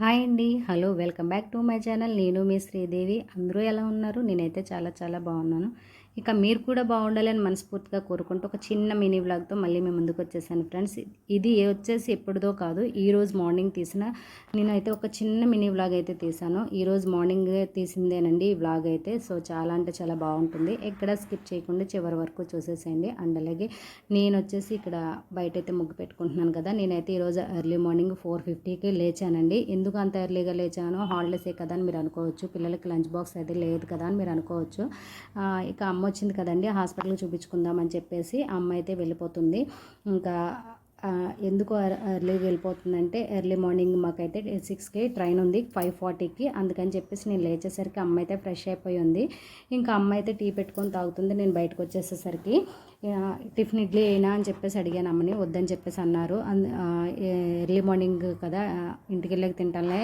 Hi అండి. Hello welcome back to my channel. నేను మీ శ్రీదేవి. అందరూ ఎలా ఉన్నారు? నేనైతే చాలా చాలా బాగున్నాను. ఇక మీరు కూడా బాగుండాలని మనస్ఫూర్తిగా కోరుకుంటూ ఒక చిన్న మినీ వ్లాగ్తో మళ్ళీ మేము ముందుకు వచ్చేసాను ఫ్రెండ్స్. ఇది వచ్చేసి ఎప్పుడుదో కాదు ఈరోజు మార్నింగ్ తీసిన నేనైతే ఒక చిన్న మినీ వ్లాగ్ అయితే తీసాను ఈరోజు మార్నింగ్ తీసిందేనండి ఈ వ్లాగ్ అయితే. సో చాలా అంటే చాలా బాగుంటుంది. ఎక్కడ స్కిప్ చేయకుండా చివరి వరకు చూసేసేయండి. అండ్ అలాగే నేను వచ్చేసి ఇక్కడ బయట అయితే ముగ్గు పెట్టుకుంటున్నాను కదా నేనైతే ఈరోజు ఎర్లీ మార్నింగ్ ఫోర్ ఫిఫ్టీకి లేచానండి. ఎందుకు అంత ఎర్లీగా లేచాను హాలిడేసే కదా అని మీరు అనుకోవచ్చు. పిల్లలకి లంచ్ బాక్స్ అయితే లేదు కదా అని మీరు అనుకోవచ్చు. ఇక అమ్మ వచ్చింది కదండి హాస్పిటల్కి చూపించుకుందాం అని చెప్పేసి అమ్మ అయితే వెళ్ళిపోతుంది. ఇంకా ఎందుకు ఎర్లీగా వెళ్ళిపోతుందంటే ఎర్లీ మార్నింగ్ మాకైతే సిక్స్కి ట్రైన్ ఉంది ఫైవ్ ఫార్టీకి అందుకని చెప్పేసి నేను లేచేసరికి అమ్మ అయితే ఫ్రెష్ అయిపోయి ఉంది. ఇంకా అమ్మ అయితే టీ పెట్టుకొని తాగుతుంది నేను బయటకు వచ్చేసేసరికి. టిఫిన్ ఇడ్లీ అయినా అని చెప్పేసి అడిగాను అమ్మని వద్దని చెప్పేసి అన్నారు. ఎర్లీ మార్నింగ్ కదా ఇంటికి వెళ్ళక తింటాలే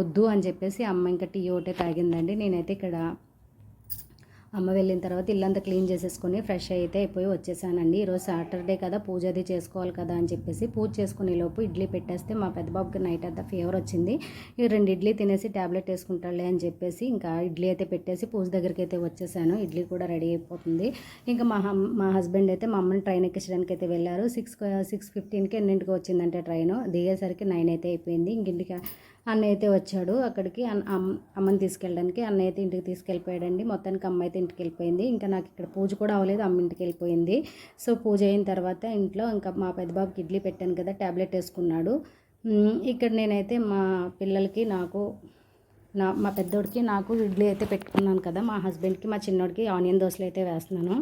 వద్దు అని చెప్పేసి అమ్మ ఇంకా టీ ఒకటే తాగిందండి. నేనైతే ఇక్కడ అమ్మ వెళ్ళిన తర్వాత ఇల్లంతా క్లీన్ చేసేసుకొని ఫ్రెష్ అయితే అయిపోయి వచ్చేసానండి. ఈరోజు సాటర్డే కదా పూజ అది చేసుకోవాలి కదా అని చెప్పేసి పూజ చేసుకునే లోపు ఇడ్లీ పెట్టేస్తే మా పెద్దబాబుకి నైట్ అంతా ఫీవర్ వచ్చింది. ఈ రెండు ఇడ్లీ తినేసి ట్యాబ్లెట్ వేసుకుంటాడులే అని చెప్పేసి ఇంకా ఇడ్లీ అయితే పెట్టేసి పూజ దగ్గరికి అయితే వచ్చేసాను. ఇడ్లీ కూడా రెడీ అయిపోతుంది. ఇంకా మా మా హస్బెండ్ అయితే మా అమ్మని ట్రైన్ ఎక్కించడానికి అయితే వెళ్ళారు. సిక్స్ సిక్స్ ఫిఫ్టీన్కి ఎన్నింటికి వచ్చిందంటే ట్రైన్. దిగేసరికి నైన్ అయితే అయిపోయింది. ఇంక ఇంటికి అన్నయ్య అయితే వచ్చాడు అక్కడికి. అమ్మని తీసుకెళ్ళడానికి అన్నయ్య అయితే ఇంటికి తీసుకెళ్ళిపోయాడండి. మొత్తానికి అమ్మ అయితే ఇంటికి వెళ్ళిపోయింది. ఇంకా నాకు ఇక్కడ పూజ కూడా అవ్వలేదు అమ్మ ఇంటికి వెళ్ళిపోయింది. సో పూజ అయిన తర్వాత ఇంట్లో ఇంకా మా పెద్దబాబుకి ఇడ్లీ పెట్టాను కదా ట్యాబ్లెట్ వేసుకున్నాడు. ఇక్కడ నేనైతే మా పిల్లలకి నాకు నా మా పెద్దోడికి నాకు ఇడ్లీ అయితే పెట్టుకున్నాను కదా మా హస్బెండ్కి మా చిన్నోడికి ఆనియన్ దోశలు అయితే వేస్తున్నాను.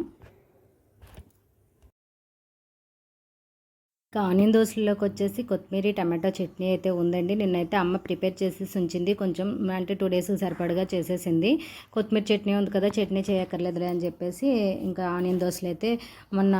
ఆనియన్ దోశలోకి వచ్చేసి కొత్తిమీర టమాటో చట్నీ అయితే ఉందండి. నిన్నైతే అమ్మ ప్రిపేర్ చేసేసి ఉంచింది. కొంచెం అంటే టూ డేస్ సరిపడగా చేసేసింది. కొత్తిమీర చట్నీ ఉంది కదా చట్నీ చేయక్కర్లేదులే అని చెప్పేసి ఇంకా ఆనియన్ దోశలు అయితే మొన్న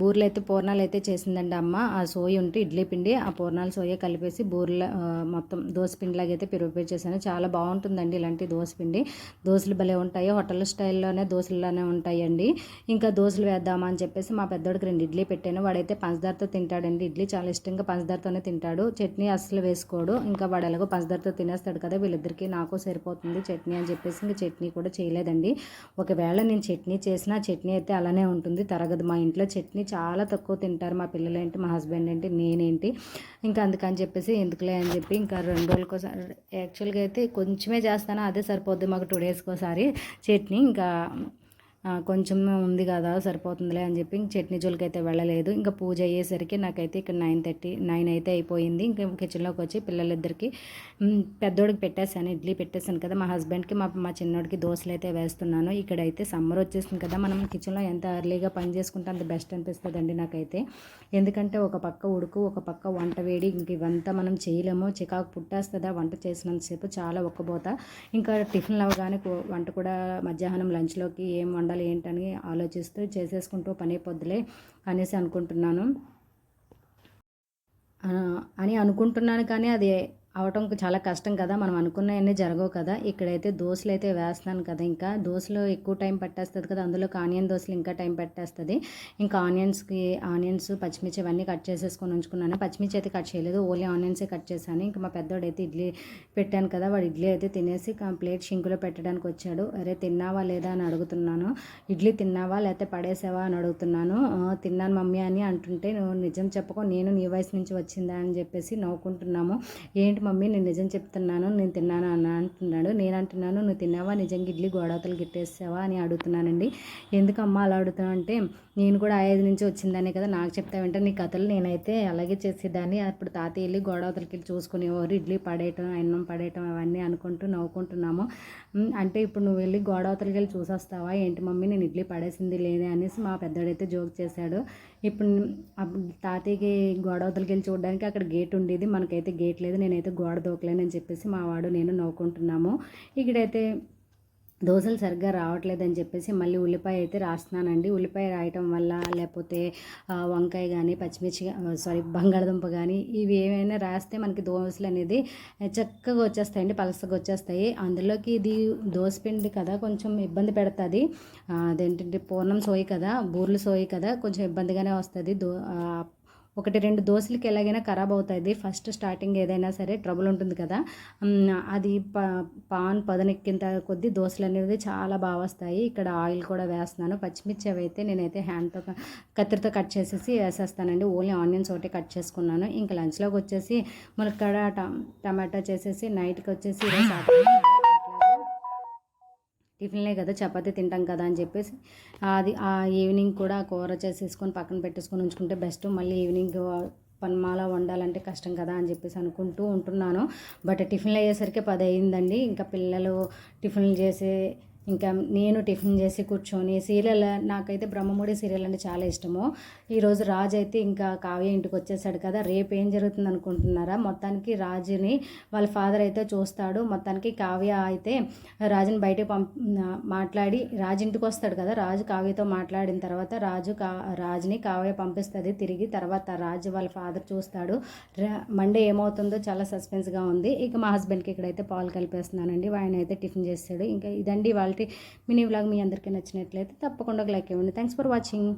బూరెలు అయితే పూర్ణాలు అయితే చేసిందండి అమ్మ. ఆ సోయి ఉంటే ఇడ్లీ పిండి ఆ పూర్ణాలు సోయ కలిపేసి బూరెల మొత్తం దోశ పిండిలాగా అయితే ప్రిపేర్ చేశాను. చాలా బాగుంటుందండి ఇలాంటి దోశ పిండి. దోశలు భలే ఉంటాయి. హోటల్ స్టైల్లోనే దోశల్లోనే ఉంటాయండి. ఇంకా దోశలు వేద్దామా అని చెప్పేసి మా పెద్దోడికి రెండు ఇడ్లీ పెట్టాను. వాడైతే పంచదారతో తింటాను తింటాడండి. ఇడ్లీ చాలా ఇష్టంగా పంచదారతోనే తింటాడు. చట్నీ అస్సలు వేసుకోడు. ఇంకా వాడు ఎలాగో పంచదారతో తినేస్తాడు కదా వీళ్ళిద్దరికీ నాకు సరిపోతుంది చట్నీ అని చెప్పేసి ఇంకా చట్నీ కూడా చేయలేదండి. ఒకవేళ నేను చట్నీ చేసినా చట్నీ అయితే అలానే ఉంటుంది. తరగదు. మా ఇంట్లో చట్నీ చాలా తక్కువ తింటారు. మా పిల్లలు ఏంటి మా హస్బెండ్ ఏంటి నేనేంటి. ఇంకా అందుకని చెప్పేసి ఎందుకులే అని చెప్పి ఇంకా రెండు రోజులకోసారి యాక్చువల్గా అయితే కొంచెమే చేస్తాను అదే సరిపోద్ది మాకు టూ డేస్కోసారి చట్నీ. ఇంకా కొంచెం ఉంది కదా సరిపోతుందిలే అని చెప్పి చట్నీ జోలికి అయితే వెళ్ళలేదు. ఇంకా పూజ అయ్యేసరికి నాకైతే ఇక్కడ నైన్ థర్టీ నైన్ అయితే అయిపోయింది. ఇంకా కిచెన్లోకి వచ్చి పిల్లలిద్దరికి పెద్దోడికి పెట్టేశాను ఇడ్లీ పెట్టేశాను కదా. మా హస్బెండ్కి మా మా చిన్నోడికి దోశలు అయితే వేస్తున్నాను. ఇక్కడైతే సమ్మర్ వచ్చేసింది కదా మనం కిచెన్లో ఎంత ఎర్లీగా పని చేసుకుంటే అంత బెస్ట్ అనిపిస్తుంది అండి నాకైతే. ఎందుకంటే ఒక పక్క ఉడుకు ఒక పక్క వంట వేడి ఇంక ఇవంతా మనం చేయలేము. చికాకు పుట్టేస్తుందా వంట చేసినంతసేపు చాలా ఒక్కబోత. ఇంకా టిఫిన్లు అవగానే వంట కూడా మధ్యాహ్నం లంచ్లోకి ఏం వండ ఉండాలి ఏంటని ఆలోచిస్తూ చేసేసుకుంటూ పని పొద్దులే అనేసి అనుకుంటున్నాను. అని అనుకుంటున్నాను కానీ అది అవటం చాలా కష్టం కదా మనం అనుకున్నవన్నీ జరగవు కదా. ఇక్కడైతే దోశలు అయితే వేస్తున్నాను కదా ఇంకా. దోశలు ఎక్కువ టైం పట్టేస్తుంది కదా అందులో ఆనియన్ దోశలు ఇంకా టైం పట్టేస్తుంది. ఇంకా ఆనియన్స్కి ఆనియన్స్ పచ్చిమిర్చి ఇవన్నీ కట్ చేసేసుకొని ఉంచుకున్నాను. పచ్చిమిర్చి అయితే కట్ చేయలేదు ఓన్లీ ఆనియన్సే కట్ చేశాను. ఇంకా మా పెద్దోడు అయితే ఇడ్లీ పెట్టాను కదా వాడు ఇడ్లీ అయితే తినేసి ప్లేట్ షింకులో పెట్టడానికి వచ్చాడు. అరే తిన్నావా లేదా? అని అడుగుతున్నాను. ఇడ్లీ తిన్నావా లేకపోతే పడేసావా? అని అడుగుతున్నాను. తిన్నాను మమ్మీ అని అంటుంటే నువ్వు నిజం చెప్పకో నేను నీ వయసు నుంచి వచ్చిందా? అని చెప్పేసి నవ్వుకుంటున్నాము. ఏంటి మమ్మీ నేను నిజం చెప్తున్నాను నేను తిన్నాను అని అంటున్నాడు. నేను అంటున్నాను నువ్వు తిన్నావా? నిజంగా ఇడ్లీ గోడవతలు గిట్టేసావా? అని అడుగుతున్నానండి. ఎందుకమ్మా అలా అడుగుతావు అంటే నేను కూడా ఐదు నుంచి వచ్చిందనే కదా నాకు చెప్తావంటే నీ కథలు నేనైతే అలాగే చేసేదాన్ని. అప్పుడు తాతయ్య వెళ్ళి గోడవతలకి చూసుకునేవారు ఇడ్లీ పడేయటం అన్నం పడేయటం అవన్నీ అనుకుంటూ నవ్వుకుంటున్నాము. అంటే ఇప్పుడు నువ్వు వెళ్ళి గోడవతలకి వెళ్ళి చూసొస్తావా? ఏంటి మమ్మీ నేను ఇడ్లీ పడేసింది లేదే అనేసి మా పెద్దోడైతే జోక్ చేశాడు. ఇప్పుడు తాతయ్యకి గోడ వెళ్ళి చూడడానికి అక్కడ గేట్ ఉండేది. మనకైతే గేట్ లేదు. నేనైతే గోడ దూకలేనని చెప్పేసి మా వాడు నేను నవ్వుకుంటున్నాము. ఇక్కడైతే దోశలు సరిగ్గా రావట్లేదని చెప్పేసి మళ్ళీ ఉల్లిపాయ అయితే రాస్తున్నానండి. ఉల్లిపాయ రాయటం వల్ల లేకపోతే వంకాయ కానీ పచ్చిమిర్చి సారీ బంగాళదుంప కానీ ఇవి ఏమైనా రాస్తే మనకి దోశలు అనేది చక్కగా వచ్చేస్తాయండి పలసగా వచ్చేస్తాయి. అందులోకి ఇది దోశ పిండి కదా కొంచెం ఇబ్బంది పెడుతుంది. అదేంటంటే పూర్ణం సోయి కదా బూర్లు సోయి కదా కొంచెం ఇబ్బందిగానే వస్తుంది. దో ఒకటి రెండు దోశలకి ఎలాగైనా ఖరాబ్ అవుతుంది ఫస్ట్ స్టార్టింగ్ ఏదైనా సరే ట్రబుల్ ఉంటుంది కదా. అది ప పాన్ పదనెక్కిన కొద్దీ దోశలు అనేవి చాలా బాగా వస్తాయి. ఇక్కడ ఆయిల్ కూడా వేస్తున్నాను. పచ్చిమిర్చి అవైతే నేనైతే హ్యాండ్తో కత్తిరితో కట్ చేసేసి వేసేస్తానండి. ఓన్లీ ఆనియన్స్ ఒకటి కట్ చేసుకున్నాను. ఇంకా లంచ్లోకి వచ్చేసి ములక్కడ టమాటా చేసేసి నైట్కి వచ్చేసి ఈరోజు టిఫిన్లే కదా చపాతీ తింటాం కదా అని చెప్పేసి అది ఆ ఈవినింగ్ కూడా కూర చేసేసుకొని పక్కన పెట్టేసుకొని ఉంచుకుంటే బెస్ట్. మళ్ళీ ఈవినింగ్ పన్మాల వండాలంటే కష్టం కదా అని చెప్పేసి అనుకుంటూ ఉంటున్నాను. బట్ టిఫిన్లు అయ్యేసరికి పది అయిందండి ఇంకా పిల్లలు టిఫిన్లు చేసే ఇంకా నేను టిఫిన్ చేసి కూర్చొని సీరియల్ నాకైతే బ్రహ్మముడి సీరియల్ అంటే చాలా ఇష్టము. ఈరోజు రాజు అయితే ఇంకా కావ్య ఇంటికి వచ్చేసాడు కదా రేపు ఏం జరుగుతుంది అనుకుంటున్నారా? మొత్తానికి రాజుని వాళ్ళ ఫాదర్ అయితే చూస్తాడు. మొత్తానికి కావ్య అయితే రాజుని బయట పంప మాట్లాడి రాజు ఇంటికి వస్తాడు కదా రాజు కావ్యతో మాట్లాడిన తర్వాత రాజు కా రాజుని కావ్య పంపిస్తుంది. తిరిగి తర్వాత రాజు వాళ్ళ ఫాదర్ చూస్తాడు. మండే ఏమవుతుందో చాలా సస్పెన్స్గా ఉంది. ఇక మా హస్బెండ్కి ఇక్కడైతే పాలు కలిపేస్తున్నానండి. ఆయన అయితే టిఫిన్ చేస్తాడు. ఇంకా ఇదండి వాళ్ళ మినీ వ్లాగ్ మీ అందరికీ నచ్చినట్లయితే తప్పకుండా ఒక లైక్ ఇవ్వండి. Thanks for watching